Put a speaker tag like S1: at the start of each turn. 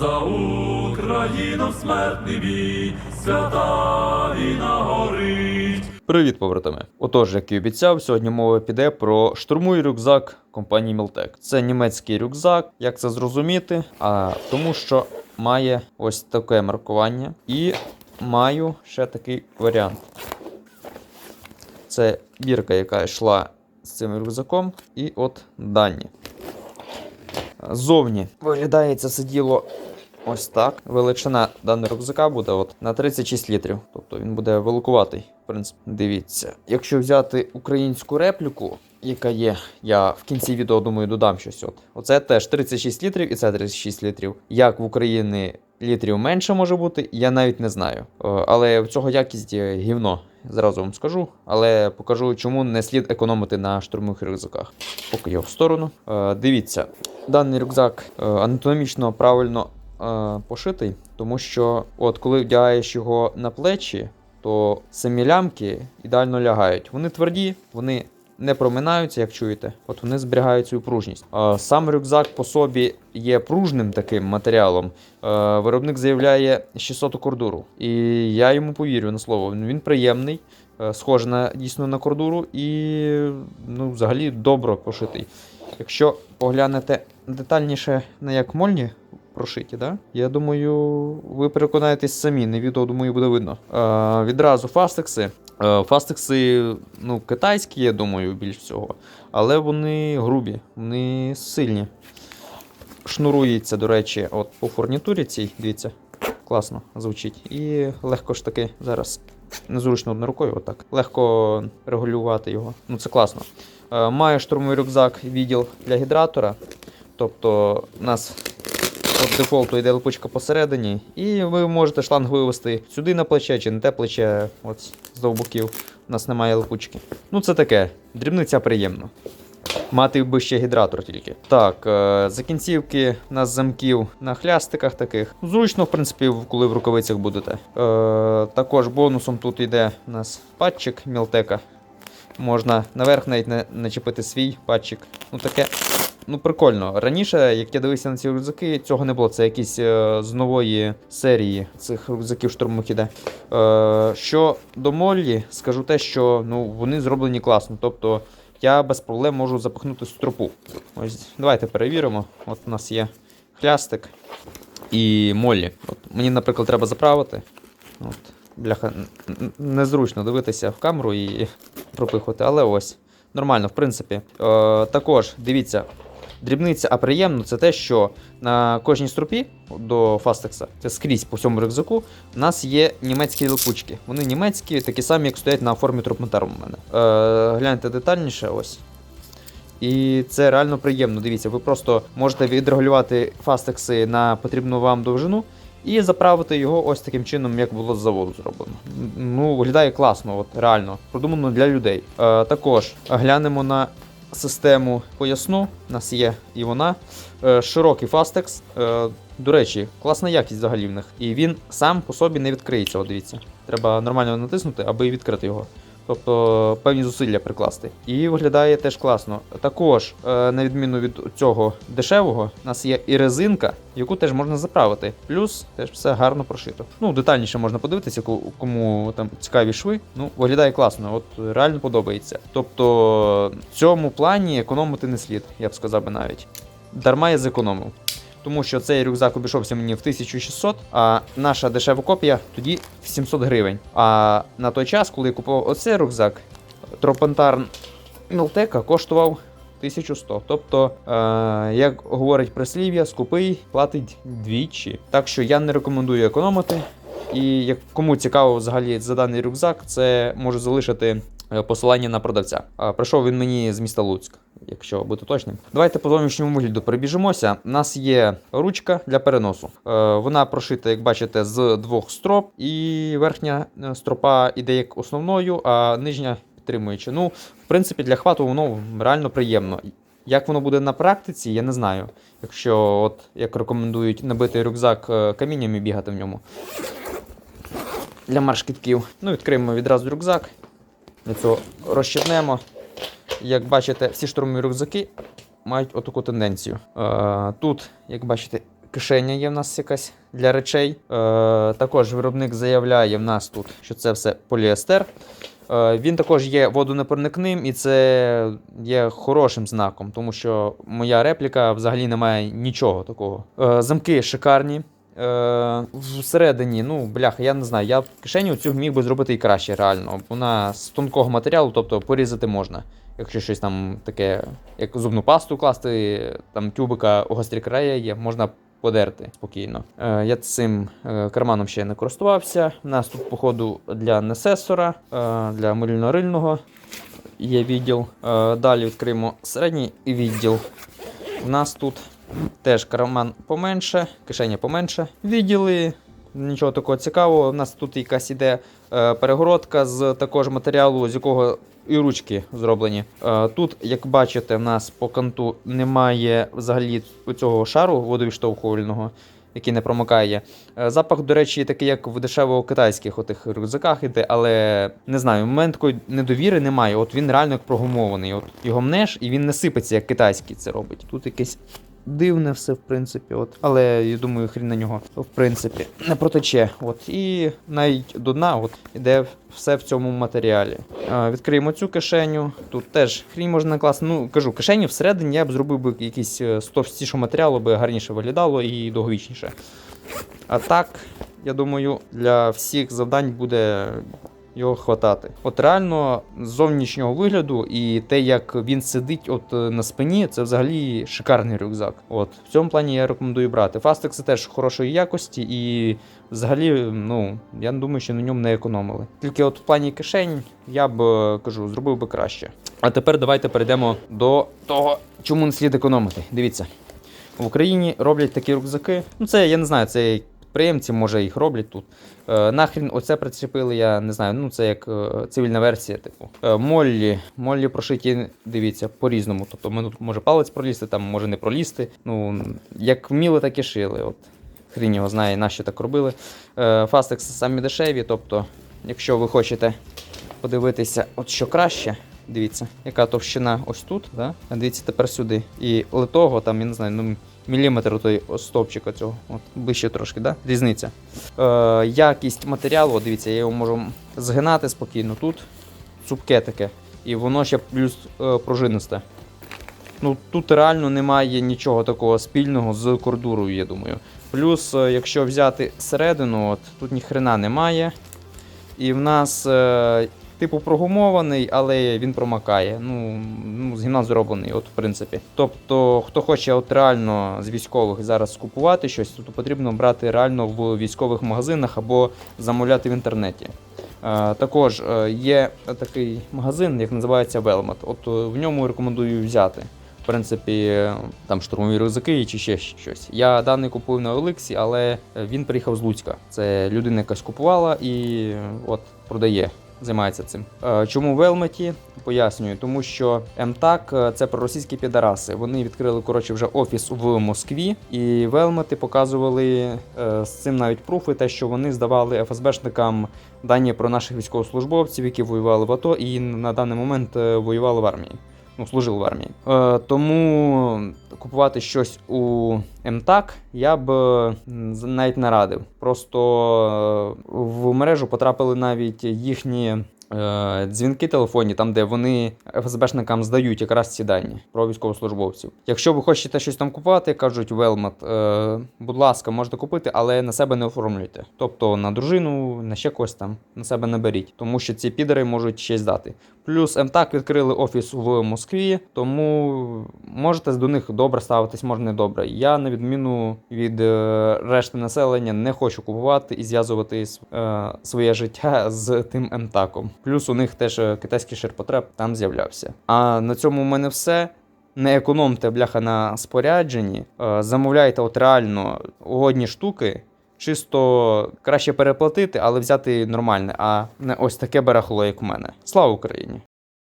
S1: За Україну смертний бій, свята війна горить.
S2: Привіт, побратими! Отож, як і обіцяв, сьогодні мова піде про штурмуй рюкзак компанії Мілтек. Це німецький рюкзак. Як це зрозуміти? А тому, що має ось таке маркування, і маю ще такий варіант. Це бірка, яка йшла з цим рюкзаком, і от дані. Ззовні виглядає це діло ось так. Величина даного рюкзака буде от на 36 літрів. Тобто він буде великуватий. В принципі, дивіться. Якщо взяти українську репліку, яка є, я в кінці відео думаю додам щось. От. Оце теж 36 літрів і це 36 літрів. Як в Україні літрів менше може бути, я навіть не знаю. Е, Але в цього якість гівно. Зразу вам скажу, але покажу, чому не слід економити на штурмових рюкзаках. Поки його в сторону. Е, Дивіться, даний рюкзак е, анатомічно правильно е, пошитий, тому що от коли вдягаєш його на плечі, то самі лямки ідеально лягають. Вони тверді, вони не проминаються, як чуєте, от вони зберігають свою пружність. Е, Сам рюкзак по собі є пружним таким матеріалом. Е, Виробник заявляє 600 кордуру. І я йому повірю на слово. Він приємний, е, схожий на дійсно на кордуру і ну, взагалі добре пошитий. Якщо поглянете детальніше на як мольні прошиті, да? я думаю, ви переконаєтесь самі, на відео, думаю, буде видно. Е, відразу фастекси. Е, фастекси ну, китайські, я думаю, більш всього, але вони грубі, вони сильні. Шнурується, до речі, от по фурнітурі цій, дивіться, класно звучить. І легко ж таки зараз незручно одною рукою, отак. Легко регулювати його. Ну це класно. Має штурмовий рюкзак відділ для гідратора. Тобто у нас от дефолту йде липучка посередині, і ви можете шланг вивести сюди на плече чи на те плече, от з двох боків. У нас немає липучки. Ну це таке, дрібниця приємно. Мати би ще гідратор тільки. Так, е, закінцівки у нас замків на хлястиках таких. Зручно, в принципі, коли в рукавицях будете. Е, також бонусом тут йде у нас патчик Мілтека. Можна наверх навіть не, начепити свій патчик. Ну таке. Ну, прикольно. Раніше, як я дивився на ці рюкзаки, цього не було. Це якісь е, з нової серії цих рюкзаків штурмових іде. Е, що до Моллі, скажу те, що ну, вони зроблені класно. Тобто я без проблем можу запихнути стропу. Ось, давайте перевіримо. От у нас є хлястик і Моллі. От, мені, наприклад, треба заправити. От, бляха, незручно дивитися в камеру і пропихувати, але ось. Нормально, в принципі. Е, також дивіться, дрібниця, а приємно це те, що на кожній стропі до Фастекса, це скрізь по всьому рюкзаку, у нас є німецькі липучки. Вони німецькі, такі самі, як стоять на формі тропметару у мене. Е, гляньте детальніше, ось. І це реально приємно. Дивіться, ви просто можете відрегулювати фастекси на потрібну вам довжину і заправити його ось таким чином, як було з заводу зроблено. Ну, виглядає класно, от реально. Продумано для людей. Е, також глянемо на систему поясну. У нас є і вона. Е, широкий фастекс. Е, до речі, класна якість взагалі в них. І він сам по собі не відкриється. От дивіться. Треба нормально натиснути, аби відкрити його. Тобто певні зусилля прикласти. І виглядає теж класно. Також, е, на відміну від цього дешевого, у нас є і резинка, яку теж можна заправити. Плюс теж все гарно прошито. Ну, детальніше можна подивитися, кому там цікаві шви. Ну, виглядає класно, от реально подобається. Тобто, в цьому плані економити не слід, я б сказав би навіть. Дарма я зекономив. Тому що цей рюкзак обійшовся мені в 1600, а наша дешева копія тоді в 700 гривень. А на той час, коли я купував оцей рюкзак, Тропантар Мілтека коштував 1100. Тобто, е, як говорить прислів'я, скупий платить двічі. Так що я не рекомендую економити. І кому цікаво взагалі за даний рюкзак, це можу залишити е, посилання на продавця. Прийшов він мені з міста Луцьк, якщо бути точним. Давайте по зовнішньому вигляду перебіжимося. У нас є ручка для переносу. Е, Вона прошита, як бачите, з двох строп, і верхня е, стропа іде як основною, а нижня підтримуюча. Ну, в принципі, для хвату воно реально приємно. Як воно буде на практиці, я не знаю. Якщо, от як рекомендують, набити рюкзак камінням і бігати в ньому. Для маршкітків. Ну, відкриємо відразу рюкзак. Для цього розщепнемо. Як бачите, всі штурмові рюкзаки мають отаку тенденцію. Е, тут, як бачите, кишеня є в нас якась для речей. Е, також виробник заявляє в нас тут, що це все поліестер. Е, Він також є водонепроникним, і це є хорошим знаком, тому що моя репліка взагалі не має нічого такого. Е, Замки шикарні. Е, всередині, ну, бляха, я не знаю, я кишеню цю міг би зробити і краще, реально. Вона з тонкого матеріалу, тобто порізати можна. Якщо щось там таке, як зубну пасту класти, там тюбика у гострі края є, можна подерти спокійно. Е, я цим е, карманом ще не користувався. У нас тут, походу, для несесора, е, для мильно-рильного є відділ. Е, далі відкриємо середній відділ. У нас тут теж карман поменше, кишеня поменше. Відділи. Нічого такого цікавого. У нас тут якась іде е, перегородка з такого ж матеріалу, з якого і ручки зроблені. Е, тут, як бачите, в нас по канту немає взагалі цього шару водовіштовхувального, який не промикає. Е, запах, до речі, такий, як в дешево китайських отих рюкзаках іде, але не знаю, в мене такої недовіри немає. От він реально як прогумований. От його мнеш, і він не сипеться, як китайський це робить. Тут якесь дивне все, в принципі. От. Але я думаю, хрін на нього, в принципі, не протече. От. І навіть до дна от, іде все в цьому матеріалі. А, відкриємо цю кишеню. Тут теж хрінь можна накласти. Ну, кажу, кишеню всередині я б зробив би якийсь е, з товстішого матеріалу, би гарніше виглядало і довговічніше. А так, я думаю, для всіх завдань буде його хватати. От реально з зовнішнього вигляду і те, як він сидить от е, на спині, це взагалі шикарний рюкзак. От в цьому плані я рекомендую брати. Фастекси теж хорошої якості, і взагалі, ну я думаю, що на ньому не економили. Тільки от в плані кишень я б е, кажу, зробив би краще. А тепер давайте перейдемо до того, чому не слід економити. Дивіться. В Україні роблять такі рюкзаки. Ну, це я не знаю, це підприємці, може, їх роблять тут. Е, нахрін оце причепили, я не знаю. Ну, це як е, цивільна версія, типу. Е, Моллі. Моллі прошиті, дивіться, по-різному. Тобто, ми тут може палець пролізти, там може не пролізти. Ну, як вміли, так і шили. От. Хрін його знає, нащо так робили. Е, Фастекс самі дешеві, тобто, якщо ви хочете подивитися, от що краще. Дивіться, яка товщина ось тут, да? дивіться тепер сюди. І литого, там, я не знаю, ну, міліметр той стовпчика цього. От, ближче трошки, да? різниця. Е, якість матеріалу, дивіться, я його можу згинати спокійно тут. Цупке таке. І воно ще плюс е, пружинисте. Ну, тут реально немає нічого такого спільного з кордурою, я думаю. Плюс, е, якщо взяти середину, от, тут ніхрена немає. І в нас, е, типу, прогумований, але він промакає. Ну, ну з зроблений, от, в принципі. Тобто, хто хоче от реально з військових зараз скупувати щось, то потрібно брати реально в військових магазинах або замовляти в інтернеті. Е, також е, є такий магазин, як називається Velmat. От е, в ньому рекомендую взяти. В принципі, там штурмові рюкзаки чи ще щось. Я даний купив на Олексі, але він приїхав з Луцька. Це людина якась купувала і от продає. Займається цим. Е, Чому в Елметі? Пояснюю, тому що МТАК е, це проросійські підараси. Вони відкрили коротше вже офіс в Москві, і Велмети показували е, з цим навіть пруфи, те, що вони здавали ФСБшникам дані про наших військовослужбовців, які воювали в АТО і на даний момент воювали в армії. Ну, служили в армії. Е, тому купувати щось у МТАК я б навіть не радив. Просто е, в мережу потрапили навіть їхні. е, Дзвінки телефонні, там, де вони ФСБшникам здають якраз ці дані про військовослужбовців. Якщо ви хочете щось там купувати, кажуть Велмат, е, будь ласка, можете купити, але на себе не оформлюйте. Тобто на дружину, на ще когось там на себе не беріть, тому що ці підери можуть ще здати. Плюс МТАК відкрили офіс в Москві, тому можете до них добре ставитись, може не добре. Я, на відміну від е, решти населення, не хочу купувати і зв'язувати е, своє життя з тим МТАКом. Плюс у них теж е, китайський ширпотреб там з'являвся. А на цьому у мене все. Не економте бляха на спорядженні, замовляйте от реально угодні штуки. Чисто краще переплатити, але взяти нормальне, а не ось таке барахло, як у мене. Слава Україні!